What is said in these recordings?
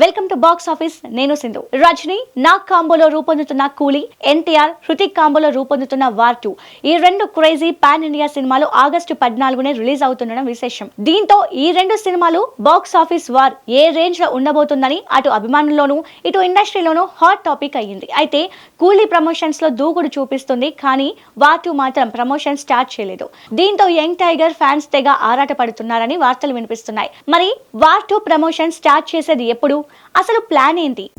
Welcome to box office నేను సింధు. రజనీ నాగ్ కాంబోలో రూపొందుతున్న కూలీ ఎన్టీఆర్ హృతిక్ కాంబోలో రూపొందుతున్న వార్ టూ. ఈ రెండు క్రేజీ పాన్ ఇండియా సినిమాలు ఆగస్టు పద్నాలుగునే రిలీజ్ అవుతుండడం విశేషం. దీంతో ఈ రెండు సినిమాలు బాక్స్ ఆఫీస్ వార్ ఏ రేంజ్లో ఉండబోతుందని అటు అభిమానుల్లోనూ ఇటు ఇండస్ట్రీలోనూ హాట్ టాపిక్ అయ్యింది. అయితే కూలీ ప్రమోషన్స్లో దూకుడు చూపిస్తుంది కానీ వార్ టూ మాత్రం ప్రమోషన్ స్టార్ట్ చేయలేదు. దీంతో యంగ్ టైగర్ ఫ్యాన్స్ తెగ ఆరాట పడుతున్నారని వార్తలు వినిపిస్తున్నాయి. మరి వార్ టూ ప్రమోషన్ స్టార్ట్ చేసేది ఎప్పుడు? అసలు ప్లాన్ ఏంటి?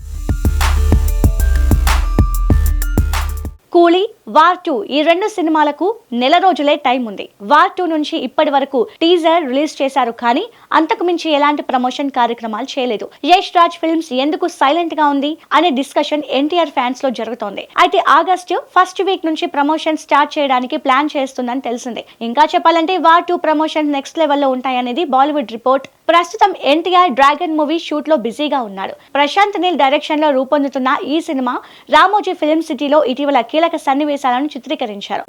కూలీ వార్ టూ ఈ రెండు సినిమాలకు నెల రోజులే టైం ఉంది. వార్ టూ నుంచి ఇప్పటి వరకు టీజర్ రిలీజ్ చేశారు కానీ అంతకు మించి ఎలాంటి ప్రమోషన్ కార్యక్రమాలు చేయలేదు. యష్ రాజ్ ఫిల్మ్స్ ఎందుకు సైలెంట్గా ఉంది అనే డిస్కషన్ ఎన్టీఆర్ ఫ్యాన్స్లో జరుగుతోంది. అయితే ఆగస్టు ఫస్ట్ వీక్ నుంచి ప్రమోషన్ స్టార్ట్ చేయడానికి ప్లాన్ చేస్తుందని తెలిసింది. ఇంకా చెప్పాలంటే వార్ టూ ప్రమోషన్ నెక్స్ట్ లెవెల్లో ఉంటాయనేది బాలీవుడ్ రిపోర్ట్ ప్రస్తుతం ఎన్టీఆర్ డ్రాగన్ మూవీ షూట్లో బిజీగా ఉన్నాడు. ప్రశాంత్ నీల్ డైరెక్షన్లో రూపొందుతున్న ఈ సినిమా రామోజీ ఫిల్మ్ సిటీలో ఇటీవల కీలక సన్నివేశాలను చిత్రీకరించారు.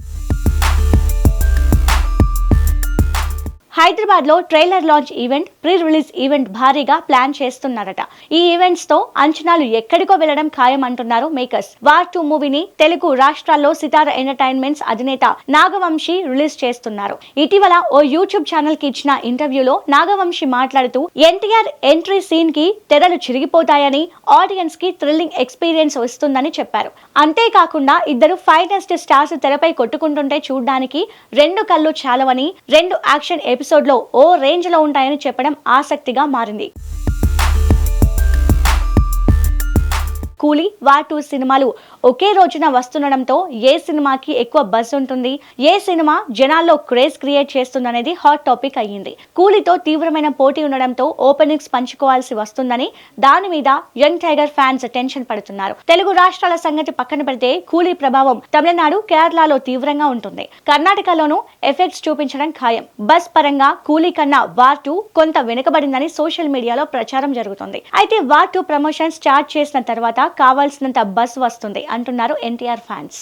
హైదరాబాద్లో trailer launch event pre release event భారీగా ప్లాన్ చేస్తున్నారట. ఈ ఈవెంట్స్తో అంచనాలు ఎక్కడికో వెళ్ళడం ఖాయం అంటున్నారు మేకర్స్. వార్ టూ మూవీని తెలుగు రాష్ట్రాల్లో సితార ఎంటర్టైన్మెంట్స్ అధినేత నాగవంశి రిలీజ్ చేస్తున్నారు. ఇటీవల ఓ యూట్యూబ్ ఛానల్కి ఇచ్చిన ఇంటర్వ్యూలో నాగవంశి మాట్లాడుతూ ఎన్టీఆర్ ఎంట్రీ సీన్కి తెరలు చిరిగిపోతాయని ఆడియన్స్కి థ్రిల్లింగ్ ఎక్స్పీరియన్స్ వస్తుందని చెప్పారు. అంతేకాకుండా ఇద్దరు ఫైనెస్ట్ స్టార్స్ తెరపై కొట్టుకుంటుంటే చూడడానికి రెండు కళ్ళు చాలవని రెండు యాక్షన్ ఎపిసోడ్లో ఓ రేంజ్లో ఉంటాయని చెప్పడం ఆసక్తిగా మారింది. కూలీ వార్ టూ సినిమాలు ఒకే రోజున వస్తుండడంతో ఏ సినిమాకి ఎక్కువ బజ్ ఉంటుంది ఏ సినిమా జనాల్లో క్రేజ్ క్రియేట్ చేస్తుందనేది హాట్ టాపిక్ అయ్యింది. కూలీతో తీవ్రమైన పోటీ ఉండడంతో ఓపెనింగ్స్ పంచుకోవాల్సి వస్తుందని దాని మీద యంగ్ టైగర్ ఫ్యాన్స్ టెన్షన్ పడుతున్నారు. తెలుగు రాష్ట్రాల సంగతి పక్కన పెడితే కూలీ ప్రభావం తమిళనాడు కేరళలో తీవ్రంగా ఉంటుంది. కర్ణాటకలోనూ ఎఫెక్ట్స్ చూపించడం ఖాయం. బస్ పరంగా కూలీ కన్నా వార్ టూ కొంత వెనుకబడిందని సోషల్ మీడియాలో ప్రచారం జరుగుతుంది. అయితే వార్ టూ ప్రమోషన్ స్టార్ట్ చేసిన తర్వాత కావాల్సినంత బస్ వస్తుంది అంటున్నారు ఎన్టీఆర్ ఫ్యాన్స్